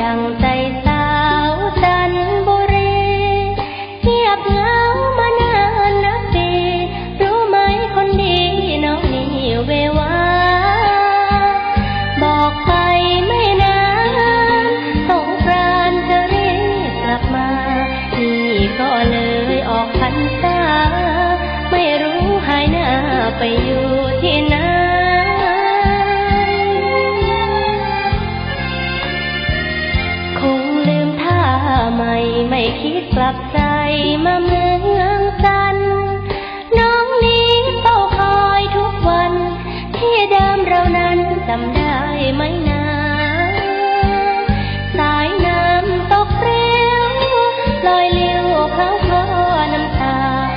ดังใจสาวจันบุรีเงียบเหงามานานนับปีรู้ไหมคนดีน้องนี่เววาบอกไปไม่นานสงกรานจะรีบกลับมานี่ก็เลยออกพรรษาไม่รู้หายหน้าไปอยู่ที่ไหน ไมไม่คิดกลับใจมาเมืองจัน น้องนี้เฝ้าคอยทุกวัน ที่เดิมเรานั้นจำได้ไหมนาสายน้ำตกเร็วลอย